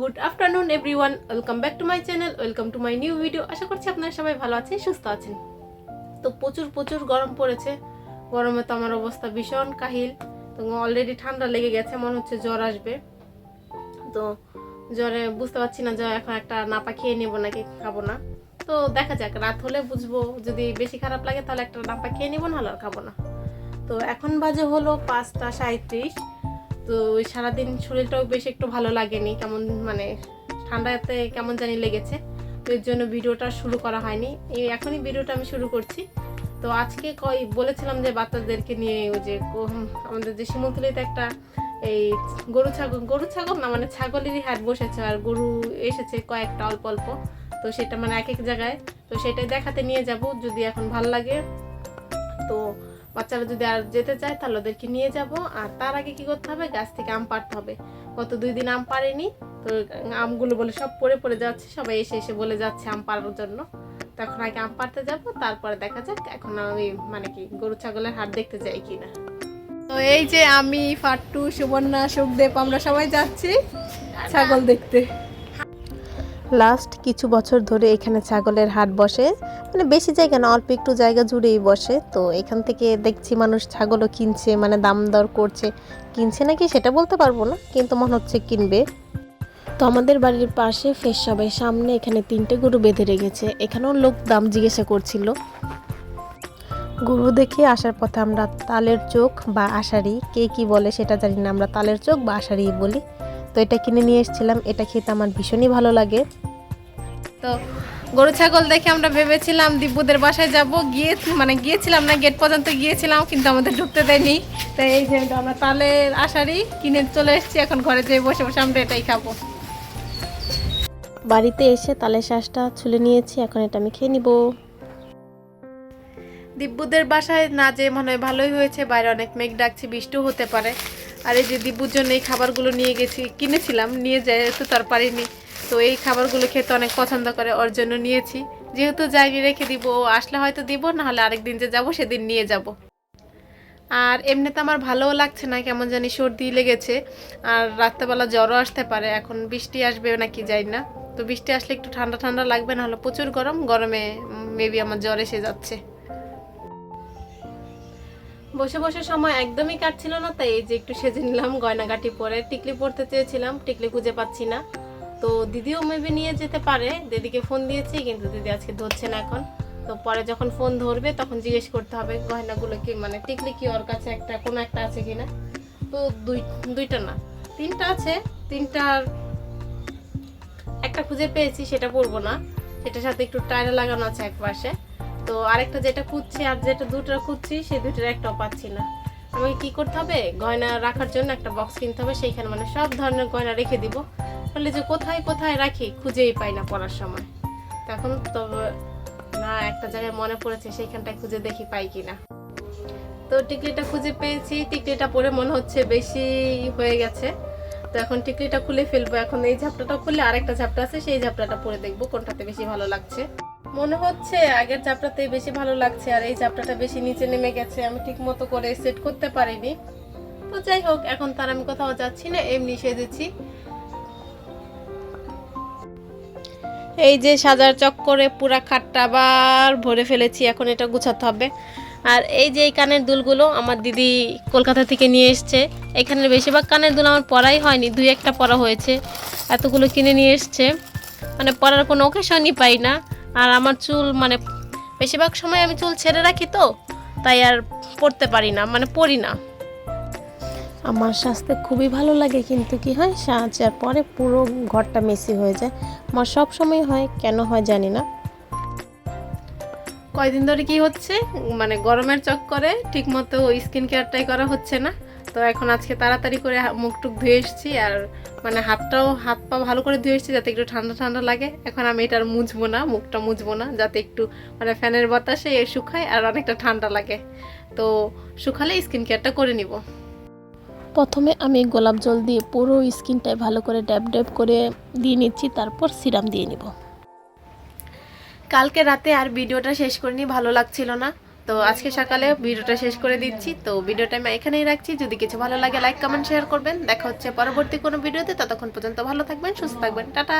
Good afternoon everyone welcome back to my channel welcome to my new video আশা করছি আপনারা সবাই ভালো আছেন, সুস্থ আছেন। তো প্রচুর প্রচুর গরম পড়েছে। গরমে তো আমার অবস্থা ভীষণ কাহিল। তো অলরেডি ঠান্ডা লেগে গেছে, মনে হচ্ছে জ্বর আসবে। তো জ্বরে বুঝতে পারছি না যে এখন একটা নাপা খেয়ে নেব নাকি খাব না। তো দেখা যাক, রাত হলে বুঝব। যদি বেশি খারাপ লাগে তাহলে একটা নাপা খেয়ে নেব, নাহলে আর খাব না। তো এখন বাজে হলো পাঁচটা সাঁত্রিশ তো ওই সারাদিন শরীরটাও বেশ একটু ভালো লাগেনি, কেমন মানে ঠান্ডাতে কেমন জানি লেগেছে, তো এর জন্য ভিডিওটা শুরু করা হয়নি। এই এখনই ভিডিওটা আমি শুরু করছি। তো আজকে কই বলেছিলাম যে বাচ্চাদেরকে নিয়ে ওই যে আমাদের যে শিমুলতলিতে একটা এই গরু ছাগল গরু ছাগল না মানে ছাগলেরই হাট বসেছে, আর গরু এসেছে কয়েকটা অল্প অল্প। তো সেটা মানে এক এক জায়গায়, তো সেটাই দেখাতে নিয়ে যাব, যদি এখন ভালো লাগে। তো বাচ্চারা যদি আর যেতে চায় তাহলে ওদেরকে নিয়ে যাব। আর তার আগে কি করতে হবে? গাছ থেকে আম পাড়তে হবে। গত দুই দিন আম পাড়েনি। তো আমগুলো বলে সব পড়ে পড়ে যাচ্ছে। সবাই এসে এসে বলে যাচ্ছে আম পাড়ার জন্য। তো এখন আগে আম পাড়তে যাব। তারপরে দেখা যাক এখন আমি মানে কি গরু ছাগলের হাট দেখতে যাই কিনা। তো এই যে আমি ফাট্টু সুবর্ণা সুখদেব আমরা সবাই যাচ্ছি ছাগল দেখতে। লাস্ট কিছু বছর ধরে এখানে ছাগলের হাট বসে। মানে বেশি জায়গা না, অল্প একটু জায়গা জুড়েই বসে। তো এখান থেকে দেখছি মানুষ ছাগলও কিনছে মানে দাম দর করছে। কিনছে নাকি সেটা বলতে পারব না, কিন্তু মনে হচ্ছে কিনবে। তো আমাদের বাড়ির পাশে ফেস সবাই সামনে এখানে তিনটে গরু বেঁধে রেখেছে। এখানেও লোক দাম জিজ্ঞাসা করছিল। গরু দেখে আসার পথে আমরা তালের চোখ বা আষাঢ়ি, কে কি বলে সেটা জানি না, আমরা তালের চোখ বা আষাঢ়ি বলি। তো এটা কিনে নিয়ে এসেছিলাম। এটা খেতে আমার ভীষণই ভালো লাগে। তো গরু, ছাগল দেখে আমরা ভেবেছিলাম দিব্যদের বাসায় যাব। গিয়ে মানে গিয়েছিলাম না, গেট পর্যন্ত গিয়েছিলাম, কিন্তু আমাদের ঢুকতে দেয়নি। তো এই যে আমরা তালের আষাঢ়ি কিনে চলে এসেছি, এখন ঘরে যেয়ে বসে বসে আমরা এটাই খাব। বাড়িতে এসে তালের শ্বাসটা ছুলে নিয়েছি, এখন এটা আমি খেয়ে নিব। দিব্যুদের বাসায় না যে মনে হয় ভালোই হয়েছে, বাইরে অনেক মেঘ ডাকছে, বৃষ্টিও হতে পারে। আর যে দিব্যুর জন্য এই খাবারগুলো নিয়ে গেছি, কিনেছিলাম, নিয়ে যাই তো তার পারিনি। তো এই খাবারগুলো খেতে অনেক পছন্দ করে, ওর জন্য নিয়েছি। যেহেতু যাইনি রেখে দিব, ও আসলে হয়তো দিব, নাহলে আরেকদিন যে যাব, সেদিন নিয়ে যাব। আর এমনিতে আমার ভালোও লাগছে না, কেমন জানি সর্দি লেগেছে। আর রাত্রেবেলা জ্বরও আসতে পারে, এখন বৃষ্টি আসবে নাকি যাই না। তো বৃষ্টি আসলে একটু ঠান্ডা ঠান্ডা লাগবে না নাহলে প্রচুর গরম, গরমে মেবি আমার জ্বর এসে যাচ্ছে। বসে বসে সময় একদমই কাটছিল না, তাই এই যে একটু সেজে নিলাম, গয়নাগাটি পরে টিকলি পরতে চেয়েছিলাম, টিকলি খুঁজে পাচ্ছি না। তো দিদিও মেবি নিয়ে যেতে পারে, দিদিকে ফোন দিয়েছি, কিন্তু দিদি আজকে ধরছে না এখন। তো পরে যখন ফোন ধরবে, তখন জিজ্ঞেস করতে হবে গয়নাগুলো কি মানে টিকলি কি ওর কাছে একটা, কোনো একটা আছে কিনা। তো দুই, দুইটা না, তিনটা আছে তিনটার একটা খুঁজে পেয়েছি, সেটা পরবো না। সেটার সাথে একটু টায়রা লাগানো আছে এক পাশে। তো আরেকটা যেটা খুঁজছি আর যেটা দুটো খুঁজছি সেই দুটোর একটাও পাচ্ছি না। আমাকে কি করতে হবে? গয়না রাখার জন্য একটা বক্স কিনতে হবে, সেইখানে মানে সব ধরনের গয়না রেখে দিব। বলে যে কোথায় কোথায় রাখি? খুঁজেই পাই না পড়ার সময়। তখন তো না, একটা জায়গায় মনে পড়েছে, সেইখানটায় খুঁজে দেখি পাই কিনা। তো টিকলিটা খুঁজে পেয়েছি, টিকলিটা পরে মনে হচ্ছে বেশি হয়ে গেছে। তো এখন টিকলিটা খুলে ফেলব। এখন এই ঝাপটাটা খুলে আরেকটা ঝাপটা আছে, সেই ঝাপটাটা পরে দেখব কোনটাতে বেশি ভালো লাগছে। মনে হচ্ছে আগের চাপটাতে বেশি ভালো লাগছে আর এই ঝাপটাটা বেশি নিচে নেমে গেছে। আমি ঠিক মতো করে সেট করতে পারিনি। তো যাই হোক, এখন তার আমি কোথাও যাচ্ছি না, এমনি সেজেছি। এই যে সাজার চক্করে পুরা খাটটা আবার ভরে ফেলেছি, এখন এটা গুছাতে হবে। আর এই যে এই কানের দুলগুলো আমার দিদি কলকাতা থেকে নিয়ে এসছে। এখানে বেশিরভাগ কানের দুল আমার পরাই হয়নি, দুই একটা পরা হয়েছে। এতগুলো কিনে নিয়ে এসছে। মানে পরার কোনো ওকেশনই পাই না। আর আমার চুল মানে বেশিরভাগ সময় আমি চুল ছেড়ে রাখি তো তাই আর পড়তে পারি না মানে পড়ি না। আমার স্বাস্থ্য খুবই ভালো লাগে কিন্তু কি হয় সাজার পরে পুরো ঘরটা মেসি হয়ে যায়। আমার সব সময় হয় কেন হয় জানি না। কয়দিন ধরে কি হচ্ছে? মানে গরমের চক্করে ঠিক মতো স্কিন কেয়ারটাই করা হচ্ছে না। তো এখন আজকে তাড়াতাড়ি করে হা- মুখ টুক ধুয়ে এসেছি আর মানে হাতটাও হাত পা ভালো করে ধুয়ে এসেছি যাতে একটু ঠান্ডা ঠান্ডা লাগে। এখন আমি এটার মুছবো না মুখটা মুছবো না যাতে একটু মানে ফ্যানের বাতাসে শুকায় আর অনেকটা ঠান্ডা লাগে। তো শুকালে স্কিন কেয়ারটা করে নিব। প্রথমে আমি গোলাপ জল দিয়ে পুরো স্কিনটায় ভালো করে ড্যাব ড্যাব করে দিয়ে নিচ্ছি তারপর সিরাম দিয়ে নিব। কালকে রাতে আর ভিডিওটা শেষ করিনি ভালো লাগছিল না। তো আজকে সকালে ভিডিওটা শেষ করে দিচ্ছি। তো ভিডিওটা আমি এখানেই রাখছি। যদি কিছু ভালো লাগে লাইক কমেন্ট শেয়ার করবেন। দেখা হচ্ছে পরবর্তী কোনো ভিডিওতে। ততক্ষণ পর্যন্ত ভালো থাকবেন, সুস্থ থাকবেন। টাটা!